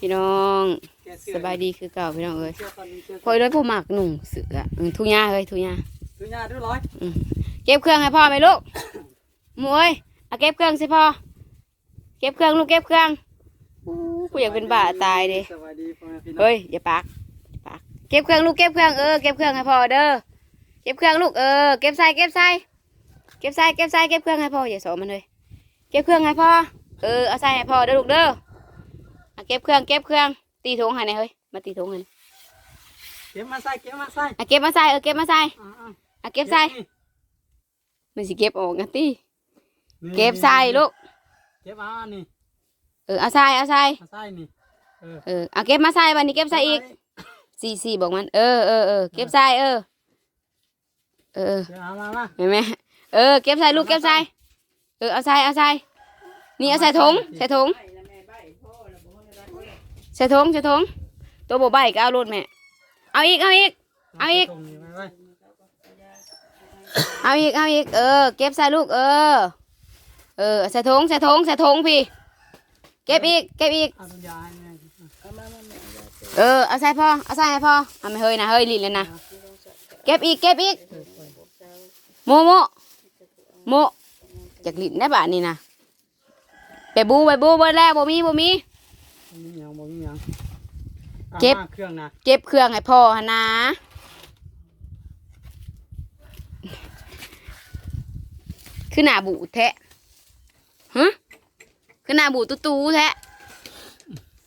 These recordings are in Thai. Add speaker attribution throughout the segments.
Speaker 1: พี่น้อง
Speaker 2: แกเสื้อ
Speaker 1: สบายดีคือเก่าพี่น้องเอ้ย
Speaker 2: เสื้อก่อนเสื้อ
Speaker 1: พอยเลยผู้หมักหนุ่งเสืออืมทุกยาเฮ้ยทุกยา
Speaker 2: ซื้อยาด้วยร้อย
Speaker 1: เก็บเครื่องให้พ่อไหมลูกหมวยเอาเก็บเครื่องสิพ่อเก็บเครื่องลูกเก็บเครื่องอู้กูอยากเป็นบ้าตายดิ
Speaker 2: สวัสดีพ่อแม่พี่น้อง
Speaker 1: เฮ้ยอย่าปากอย่าปากเก็บเครื่องลูกเก็บเครื่องเออเก็บเครื่องให้พ่อเด้อเก็บเครื่องลูกเออเก็บใส่เก็บใส่เก็บใส่เก็บใส่เก็บเครื่องให้พ่ออย่าสอนมันเลยเก็บเครื่องให้พ่อเออเอาใส่ให้พ่อเด้อลูกเด้อ เอาเก็บเครื่องเก็บเครื่อง ตีถุงให้หน่อยเฮ้ยมาตีถุงให้หน่อย
Speaker 2: เก็บมาใส่เก็บมาใส่
Speaker 1: เอาเก็บมาใส่เออเก็บมาใส่
Speaker 2: อ่า
Speaker 1: เอา
Speaker 2: ๆ
Speaker 1: เก็บใส่มันสิเก็บออกนะตีเก็บใส่ลูก
Speaker 2: เก็บเอานี่
Speaker 1: เออเอาใส่เอาใส่
Speaker 2: มาใส่นี่เออ
Speaker 1: เออเอาเก็บมาใส่วันนี้เก็บใส่อีกสี่สี่บอกมัน เออเออเออเก็บใส่เออเออเออ
Speaker 2: เก็บเอามามา
Speaker 1: เห็นไหมเออเก็บใส่ลูกเก็บใส่เออเอาใส่เอาใส่นี่เอาใส่ถุงใส่ถุงใส่ถุงใส่ถุงตัวโบใบก็เอารถแม่เอาอีกเอาอีก เอาอีก เอาอีกเอาอีก เออ เก็บใส่ลูก เออ เออใส่ถุงใส่ถุงใส่ถุงพี่ เก็บอีก เก็บอีก
Speaker 2: เอ
Speaker 1: อ เอาใส่พ่อ เอาใส่ให้พ่อเอาไม่เฮยนะเฮยลินเลยนะ เก็บอีก เก็บอีก โมโมโมจากลินได้บ้านี่นะไปบูไปบูเบิดแล้วบ่มีบ่มี
Speaker 2: มีหยังบ่มีหยังอา
Speaker 1: เก็บ
Speaker 2: มาเครื่องนะ
Speaker 1: เก็บเครื่องให้พ่อหนนะคือหน้าบูแทะฮะคือหน้าบูตู้ตู้แทะ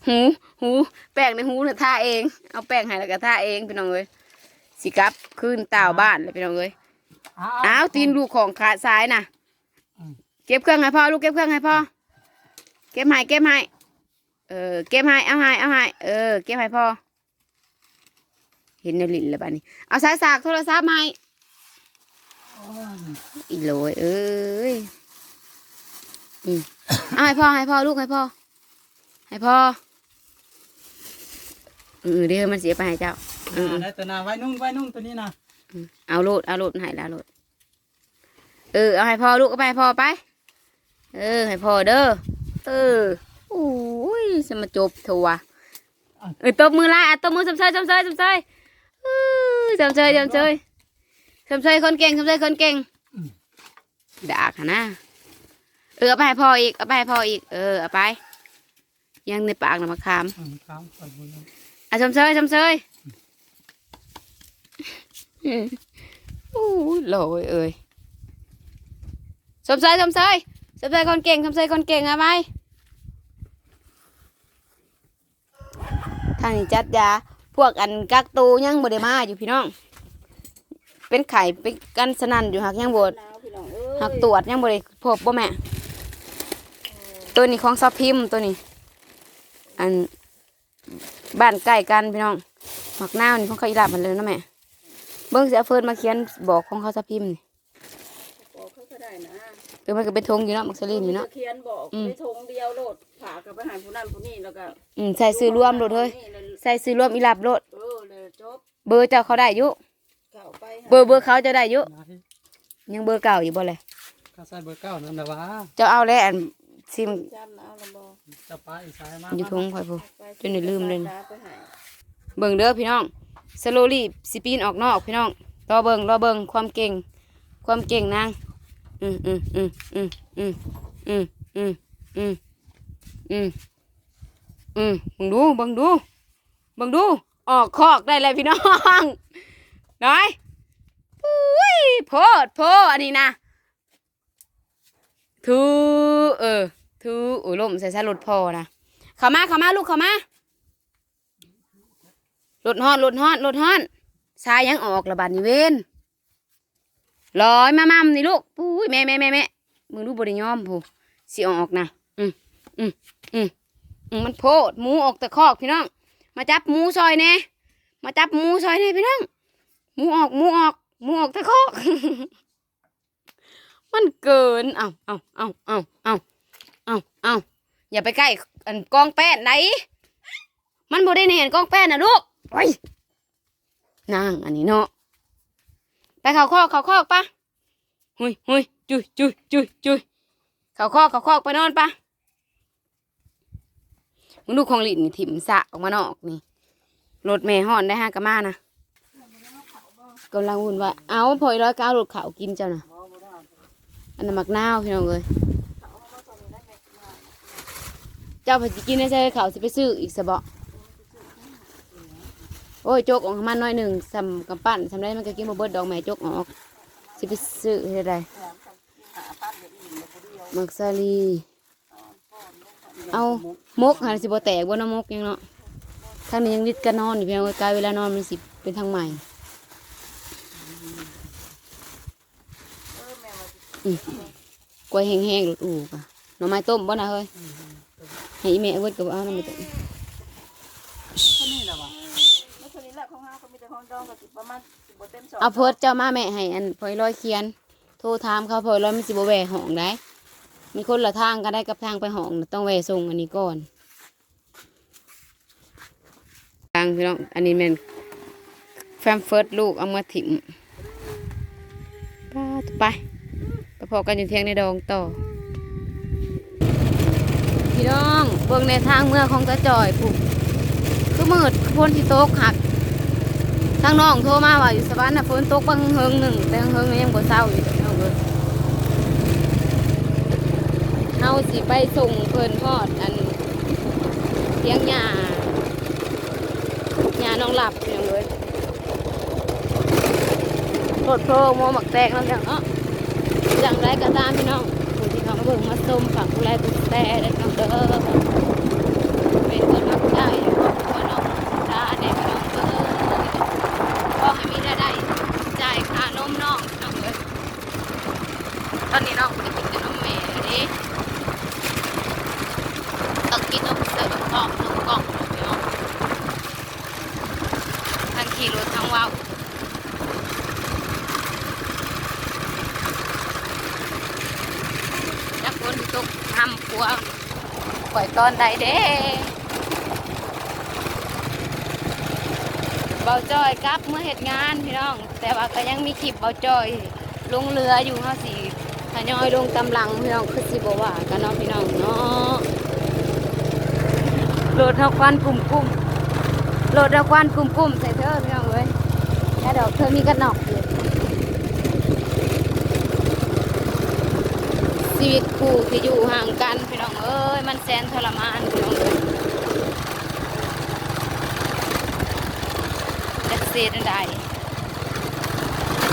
Speaker 1: หูหูแป้งในหูเนี่ยท่าเอง เอาแป้งให้แล้วก็ท่าเองพี่น้องเอ้ยสิกลับขึ้นตาวบ้านเลยพี่น้องเอ้ย
Speaker 2: เอา
Speaker 1: อ้าวตีนลูกของขาซ้ายน่ะเก็บเครื่องให้พ่อลูกเก็บเครื่องให้พ่อ เก็บให้เก็บให้ เออ เก็บให้เอาให้เอาให้เออ เก็บให้พ่อ เห็นในลิ้นแล้วบ้านี้ เอาสายสากโทรศัพท์มาให้อีโหลยเอ้ยอืมเอาให้พ่อให้พ่อลูกให้พ่อ ให้พ่อเออเดี๋ยวมันเสียไปให้เจ้าอืม
Speaker 2: อ่าได้ตัวหนาไว้นุ่งไว้นุ่งตัวนี้นะ
Speaker 1: เอาโลดเอาโลดให้แล้วโลดเออเอาให้พ่อลูกเอาไปให้พ่อไป เออ ให้พ่อเด้อเออโอ้ยสมาจบเถอะวะเออตบมือไล่อะตบมือสำเชยสำเชยสำเชยเออสำเชยสำเชยสำเชยคนเก่งสำเชยคนเก่งด่าค่ะนะเออเอาไปให้พ่ออีกเอาไปให้พ่ออีก เออเอาไป ยังในปากนะมะขาม
Speaker 2: อืมครับขอบคุณครับ
Speaker 1: อะชมเชยชมเชยอืมโอ้ยโหลยเอ้ยชมเชยชมเชยชมเชยคนเก่งชมเชยคนเก่งเอาไป ทางนี้จัดยา พวกอันกักตูยังบ่ได้มาอยู่พี่น้อง เป็นไข่เป็นกันสนั่นอยู่หักยังบ่หักตรวจยังบ่ได้พบบ่แม่ ตัวนี้ของซอพิมพ์ตัวนี้ อันบ้านใกล้กันพี่น้องหมักนาวนี่ของเขาอีหลาบมันเลยนะแม่ เบิ้งเสียเฟิร์นมาเขียนบอกของเขาสะพิมพ์นี่
Speaker 3: บอกเขาก็ได้นะ
Speaker 1: เออมันก็เป็นธงอยู่เนาะมักสลินอยู่เนาะ
Speaker 3: เขียนบอก
Speaker 1: อืม
Speaker 3: ในธงเดียวโลดผ่ากับไปหาผู้นั้นผู้นี้แล้วก็
Speaker 1: อืมใส่ซื้อรวมโลดเฮ้ย
Speaker 3: นี่เลย
Speaker 1: ใส่ซื้อรวมอีหลาบโลด
Speaker 3: เออเลยจบ
Speaker 1: เบอร์เจ้าเขาได้อยู่
Speaker 3: เข้าไปหา
Speaker 1: เบอร์เบอร์เขาจะได้อยู่
Speaker 2: มาที่
Speaker 1: ยังเบอร์เก่าอยู่บ่เลย
Speaker 2: ข้าใส่เบอร์เก้านั่นแหละวะ
Speaker 1: เจ้าเอาแล้วอันซิม
Speaker 3: จำเอาละบอก
Speaker 2: จะไปอีกสายมา
Speaker 1: อยู่ทงคอยพู
Speaker 3: ไป
Speaker 1: จนได้ลืมเลย
Speaker 3: ไปหา
Speaker 1: เบิ่งเด้อพี่น้องสโลลี่สิปีนออกนอกพี่น้องรอเบิ่งรอเบิ่งความเก่ง ความเก่งนาง อืมอืมอืมอืมอืมอืมอืมอืมอืมอืมบิ่งดูบิ่งดูบิ่งดู ออกคอกได้เลยพี่น้องน้อยอุ้ยโพดโพอันนี้นะทูเออทูโอ้ยลมใส่ใส่รถพอนะเข้ามาเข้ามาลูกเข้ามารถฮอนรถฮอนรถฮอนสายยังออกระบาดนิเวน ลอยมามั่มนี่ลูกปุ้ยแม่แม่แม่แม่มึงดูกบริยอมผู้สิออกนะอืมอืมอืมอืมมันโพดหมูออกแต่คอกพี่น้อง มาจับหมูซอยแน่มาจับหมูซอยแน่พี่น้องหมูออกหมูออกหมูออกแต่คอก มันเกินเอาเอาเอาเอาเอาเอาเอาอย่าไปใกล้อันกองแป้นไหนมันบ่ได้เห็นกองแป้นนะลูกโอ้ยนางอันนี้เนาะ ไปเขาคอกเขาคอกปะหุยหุยจุยจุยจุยจุยเขาคอกเขาคอกไปนอนปะมึงดูของหลินนี่ถิ่มสะออกมานอกนี่รถแม่ห่อนได้ห้ากะมานะกำลังวุ่นวาเอาพอยร้อยเก้ารถเขากินเจ้าน่ะอันนั้นมักนาวพี่น้องเลยเจ้าพอสิกินได้ใช่เขาสิไปซื้ออีกสะบะ โอ้ยโจกออกมาหน่อยหนึ่งสำกำปั้นสำได้มันก็กินบ่เบิดดอกแม่โจกออกสิไปซื้อเฮ็ดไรมักซาลีเอามกหาสิบ่แตกบ่น้ำมกยังเนาะทางนี้ยังริดกันนอนอยู่เพียงกายเวลานอนมันสิเป็นทางใหม่กล้วยแห้งๆหลุดอูกอะหน่อไม้ต้มบ่นะเฮ้ยให้แม่เวิร์ดกับเอาน้ำไปต้ม
Speaker 2: เท่านี้แหละวะ
Speaker 3: แล้วคนนี้แหละของเฮาก็มีแต่ข องดองก็สิประมาณสิบ่เต็มสอง
Speaker 1: เอาเพิดเจ้ามาแม่ให้อันพลอยลอยเขียน โทรถามเขาพลอยลอยมันสิบ่แหวห้องได้ มันคนละทางกันได้กับทางไปห้องน่ะต้องแหวส่งอันนี้ก่อนทางพี่น้องอันนี้แม่นแฟมเฟิร์สลูกเอามาถิ่มไปไปไปพอกันอยู่เที่ยงในดองต่อ พี่น้องเบิ่งในทางเมื่อของตาจอยผูกคือมืดคือพ้นที่โต๊ะหัก ทางน้องโทรมาว่าอยู่สวรรค์น่ะฝนตกบางเฮิงหนึ่งแต่เฮิงยังบ่เศร้าอยู่พี่น้องเอ้ยเฮาสิไปส่งเพิ่นฮอดอันเลี้ยงหญ้าหญ้าน้องหลับพี่น้องเอ้ยรถโพรงโมหมักแตกแล้วจังเนาะจังไรก็ตามพี่น้องผู้ที่เขามาเบิ่งมาส้มฝากผู้แลกผู้แต่ได้น้องเด้อเป็นกำลังใจให้ครอบครัวน้องดาแน่พี่น้องเอ้ย ก็ให้มีรายได้จ่ายค่าน มน้องน้องเลยตอนนี้น้องไปกินแต่นมแม่ดิต้องกินนมเสิร์ฟกล่องนมกล่องน้องทั้งขี่รถทั้งว้าวจักคนตกทำปัวปล่อยตอนใดเด้ เบาจอยกลับเมื่อเหตุงานพี่น้อง แต่ว่าก็ยังมีคลิปเบาจอยลงเรืออยู่เฮาสิทยอยลงกำลังพี่น้องคือสิบ่ว่ากันเนาะพี่น้องเนาะโหลดเฮาควันกลุ่มกลุ่มโหลดเฮาควันกลุ่มกลุ่มใส่เธอพี่น้องเอ้ยแค่ดอกเธอมีกระนอกอยู่ชีวิตคู่ที่อยู่ห่างกันพี่น้องเอ้ยมันแสนทรมานพี่น้องเอ้ย จะเสียได้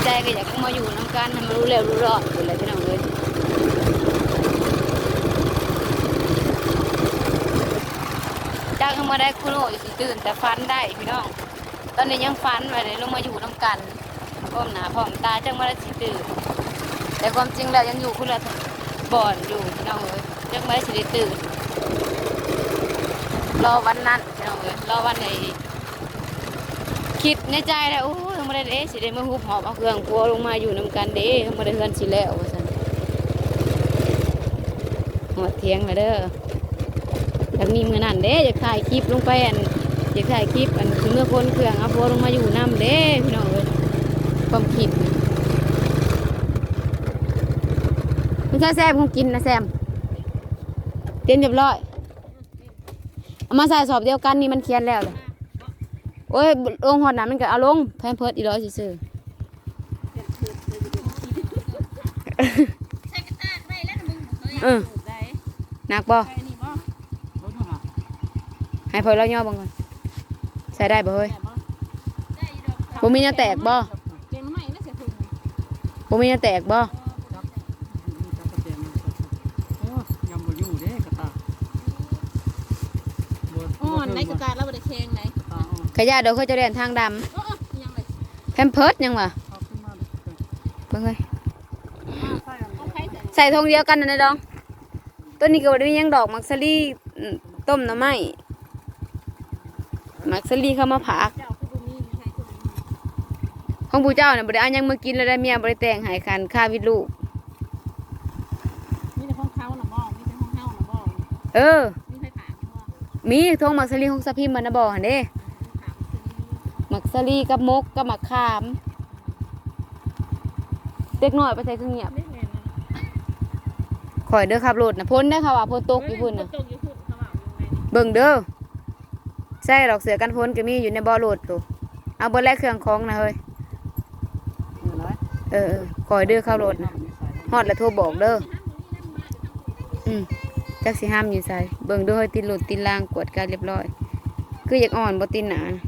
Speaker 1: ใจก็อยากมาอยู่น้ำกันให้มันรู้แล้วรู้รอดอยู่เลยพี่น้องเลยจากมาได้คุณโอ้ยสิตื่นแต่ฟันได้พี่น้อง ตอนนี้ยังฟันไว้เลยลงมาอยู่น้ำกันพร้อมหนาพร้อมตาจังมาได้สิตื่นแต่ความจริงแล้วยังอยู่คุณละบ่อนอยู่พี่น้องเลยจังมาได้สิตื่นรอวันนั้นพี่น้องเลยรอวันไหน คิดในใจแล้วโอ้ยไม่ได้เด้สิได้มาหุบหอบเอาเครื่องครัวลงมาอยู่นำกันเด้ไม่ได้เฮือนสิแล้วว่าซั่นหอดเทียงมาเด้ออยากมีมือนั่นเด้อยากถ่ายคลิปลงไปอันอยากถ่ายคลิปอันคือเมื่อคนเครื่องเอาครัวลงมาอยู่น้ำเด้พี่น้องเอ้ยความคิดไม่ใช่แซมคงกินนะแซมเตียนเรียบร้อยเอามาใส่สอบเดียวกันนี่มันเขียนแล้วเลย โอ้ยลงหอดน้ำมันก็เอาลงแพมเพิร์ดอีร้อยซื่อ
Speaker 3: ใส่กระตากได้แล้วมึงเฮ้ย
Speaker 1: ๆเออ
Speaker 3: ได้
Speaker 1: หนักบ่
Speaker 3: ใส่นี่บ่
Speaker 2: รถมาหา
Speaker 1: ให้พลอยเราย่อบังก่อนใส่ได้บ่เฮ้ย
Speaker 3: ได้อยู่ดอก
Speaker 1: บ่มีหน้าแตกบ่
Speaker 3: เก่งใหม่นะเสียถุง
Speaker 1: บ่มีหน้าแตกบ่
Speaker 2: จับจับกระเทียมมาโอ้ยำบ่อยู่เด้กระตาบ่
Speaker 3: อ่อนในกระ
Speaker 2: ตา
Speaker 3: ตากแล้ว ข
Speaker 1: ยะเดี๋ยวเขาจะเรียนทางด
Speaker 3: โอ้ยังเลยำ
Speaker 1: แพมเพิร์ดยังวะ
Speaker 2: เอาขึ้นมาเลย
Speaker 1: เบิ่งเฮ้ย
Speaker 2: ใส่อัน
Speaker 3: เอาใครใส่
Speaker 1: ใส่ธงเดียวกันนั่นนะดอง ต้นนี้ก็บ่ได้มีหยังดอกมักซะลีอืมต้มหน่อไม้มักซะลีเข้ามาผัก
Speaker 3: เจ้าคือบ่มีใครคือบ่มี
Speaker 1: ของผู้เจ้าน่ะบ่ได้เอาหยังมากินแล้วได้เมียบ่ได้แต่งให้คันค่าวิทย์ลูก
Speaker 3: มีแต่ของเขาน่ะบ่มีแต่ของเฮาน่ะบ่
Speaker 1: เออ
Speaker 3: มีใครถามบ่
Speaker 1: มีทงมักซะลีของสะพิมพ์มันนะบ่หั่นเด้
Speaker 3: ถามซื้อ
Speaker 1: มักซะลีกับมกกับมะขาม เด็กน้อยไปใส่เครื่องเงียบ
Speaker 3: เล่นแม่นนะ
Speaker 1: ข่อยเด้อขับรถนะพ้นได้อค่ะว่าพ้นตกอยู่พุ่น
Speaker 3: นะ
Speaker 1: นะ
Speaker 3: ตกอยู่พุ่นเขาว่าอยู่แม่น
Speaker 1: เบิ่งเด้อใส่ดอกเสือกันฝนก็มีอยู่ในบ่อโหลดตัวเอาเบิ่แลกเครื่องของนะเฮ้ย
Speaker 2: เงินไร
Speaker 1: เออเออคอยเด้อเข้าโหลดนะฮอดแล้วโทรบอกเด้ออืมจักสิห้ามอยู่ใส่เบิ่งเด้อเฮ้ยติดโหลดติดล่างกวดกันเรียบร้อย คืออยากอ่อนบ่ติดหนานะ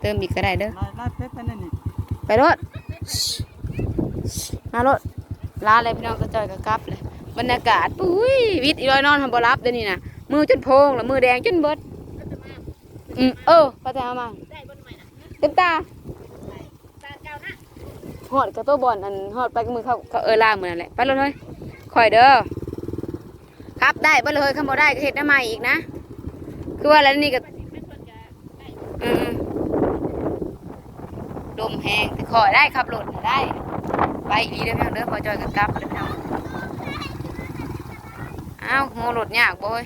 Speaker 1: เติมอีกก็ได้เด้อ
Speaker 2: ลายลายเพชรไปนั่นนี่
Speaker 1: ไปรถมารถลาเลยพี่น้องก็จอยกับกลับเลยบรรยากาศปุ้ยวิทย์อีร้อยนอนทำบ่รับเดี๋ยวนี้นะมือจนโพงแล้วมือแดงจนเบิดอืมเออพระเจ้ามาเต็มตาหอดกระโตัวบอลอันหอดไปกับมือเขาเขาเออล่าเหมือนนั่นแหละไปรถเฮ้ยคอยเด้อครับได้ไปเลยคำบ่ได้ก็เห็ดได้ใหม่อีกนะ คือว่าแล้วนี่ก็อืมๆลมแห้งแต่ขอได้ขับรถได้ ไปอีเด้อพี่น้องเด้อพอจอยกันกลับเด้อพี่น้องอ้าวโมรถยากบ่ย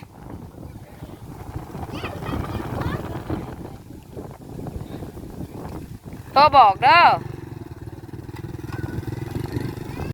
Speaker 1: โทรบอกเด้อ